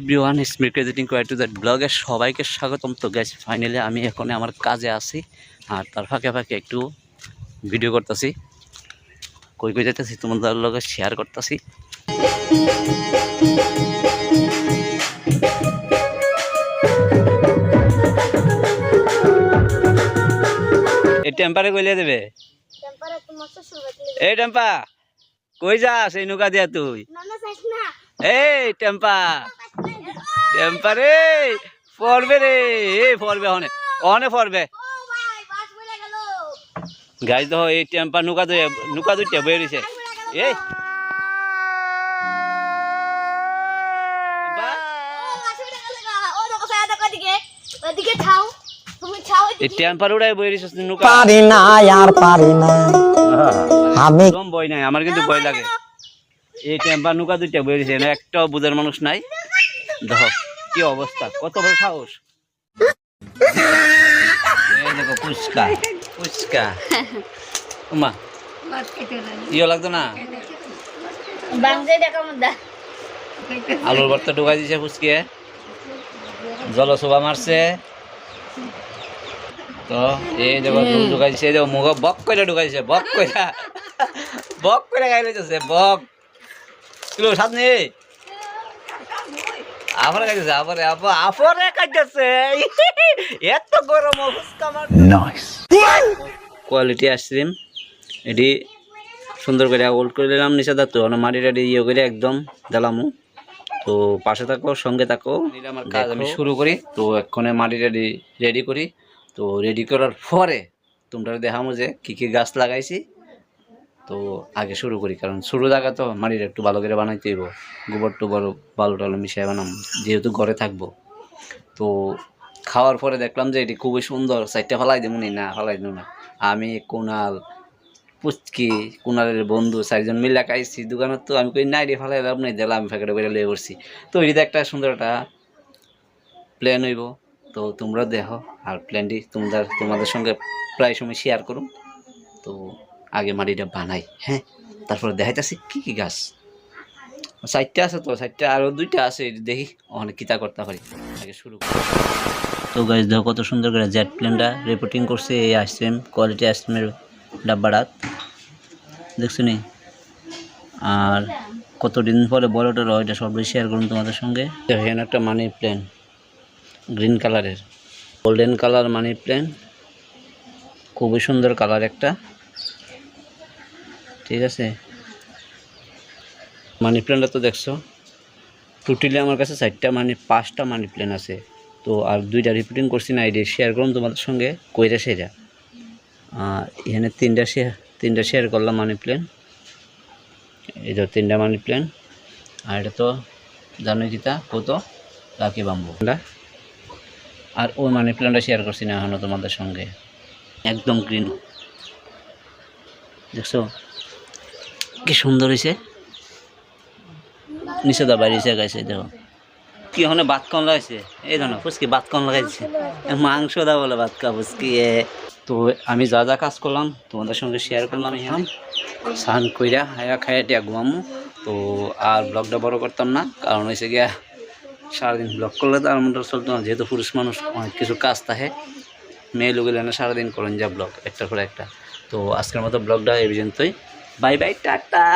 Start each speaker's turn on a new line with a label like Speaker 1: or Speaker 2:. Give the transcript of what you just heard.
Speaker 1: Everyone স্মির ক্রেডিটিং কোয়ার to that ব্লগের সবাইকে স্বাগতম। তো গ্যাস ফাইনালি আমি এখন আমার কাজে আছি। আর তার ফাঁকে ফাঁকে একটু ভিডিও করতেছি। কই কই যেতেছি তোমাদের লগে শেয়ার করতেছি। এই টেম্পারে কইলে দেবে? এই টেম্পা কই যাস? এই নৌকা দিয়া তুই। এই টেম্পা টেম্পা রে পড়বে রে পড়বে অনে অনে পড়বে।
Speaker 2: ও ভাই বাস বলে গেল
Speaker 1: গাছ দেখো এই টেম্পা নৌকা দুই নৌকা দুইটা বয়ে রয়েছে এই টেম্পার
Speaker 3: পারি না আর পারি না। আমি
Speaker 1: নাই আমার কিন্তু ভয় লাগে। এই টেম্পার নৌকা দুইটা বয়ে রয়েছে এখানে একটাও বুঝার মানুষ নাই। দেখো কি অবস্থা? কত বড় সাহস? এই দেখো ফুচকা ফুচকা। উমা ইয়ে লাগতো না? আলুর ভর্তা ঢুকাই দিছে ফুচকে। জলসোভা মারছে। তো এই দেখো ঢুকাই দিছে এই দেখো মুখ বক করে ঢুকাইছে বক কইরা। বক করে গাই লইতেছে বক। কিলো সাত নেই? এত গরম মার কোয়ালিটি আইসক্রিম এটি সুন্দর করে ওল্ড করে দিলাম নিচে দাঁত তো মাটি টাটি ইয়ে করে একদম দিলামু তো পাশে থাকো সঙ্গে থাকো আমার কাজ আমি শুরু করি। তো এক্ষণে মাটি টাটি রেডি করি। তো রেডি করার পরে তোমরা দেখামো যে কী কী গাছ লাগাইছি। তো আগে শুরু করি, কারণ শুরু জায়গা তো মাটির একটু ভালো করে বানাইতে হইব। গোবর টোবর বালু টালু মিশিয়ে বানাম, যেহেতু ঘরে থাকব। তো খাওয়ার পরে দেখলাম যে এটি খুবই সুন্দর সাইডটা ফেলাই দেবো না? ফেলাই দেবো না। আমি, কুনাল, পুচকি, কুনালের বন্ধু চারজন মিলে খাইছি, দোকানত তো আমি কই, নাই রে, ফেলাই লাভ নাই দিলাম আমি প্যাকেটে বেড়ে লয়ে করছি তো এটা একটা সুন্দর একটা প্ল্যান হইব। তো তোমরা দেখো, আর প্ল্যানটি তোমাদের তোমাদের সঙ্গে প্রায় সময় শেয়ার করুন তো আগে মাটিটা বানাই হ্যাঁ? তারপরে দেখাইতেছি কী কী গাছ। চারটা আছে তো চারটা আরও দুইটা আছে দেখি অনেক কিতা করতে পারি। আগে শুরু করি। তো গাছ দেখো কত সুন্দর করে জেট প্লেনটা রিপোর্টিং করছে এই আইসক্রিম কোয়ালিটি আইসক্রিমের ডাব্বাটাত দেখছ নি? আর কতদিন পরে বড়টা রয় এটা সবটাই শেয়ার করুন তোমাদের সঙ্গে। এখানে একটা মানি প্ল্যান গ্রিন কালারের গোল্ডেন কালার মানি প্ল্যান খুবই সুন্দর কালার একটা। ঠিক আছে? মানি প্ল্যানটা তো দেখছ। টোটালি আমার কাছে চারটা মানি পাঁচটা মানি প্ল্যান আছে। তো আর দুইটা রিপিটিং করছি না আইডিয়া শেয়ার করলাম তোমাদের সঙ্গে, কইরা সেটা এখানে তিনটা শেয়ার তিনটা শেয়ার করলাম মানি প্ল্যান এই তো তিনটা মানি প্ল্যান আর এটা তো জানোই কিতা কত? Lucky bamboo. আর ওই মানি প্ল্যানটা শেয়ার করছি না এখনও তোমাদের সঙ্গে। একদম গ্রিন দেখছ? কি সুন্দর হয়েছে নিচে দা বাড়িছে গাইছে দেখো। কি ওখানে ভাত কম লাগাইছে? এই ধরো, ফুচকি ভাত কম লাগাইছে মাংস দা বলে ভাত কা ফুচকি, এ। তো আমি যা যা কাজ করলাম, তোমাদের সঙ্গে শেয়ার করলাম এখানে। স্নান কইরা হায়া খাইয়া টিয়া ঘুমামু। তো আর ব্লগটা বড় করতাম না, কারণ হয়েছে গিয়া সারাদিন ব্লগ করলে তো আর মনটা চলতো না, যেহেতু পুরুষ মানুষ, অনেক কিছু কাজ থাকে। মেয়ে লোকের সারাদিন করেন যা ব্লগ একটার পর একটা। তো আজকের মতো ব্লগটা এই পর্যন্তই। Bye bye tata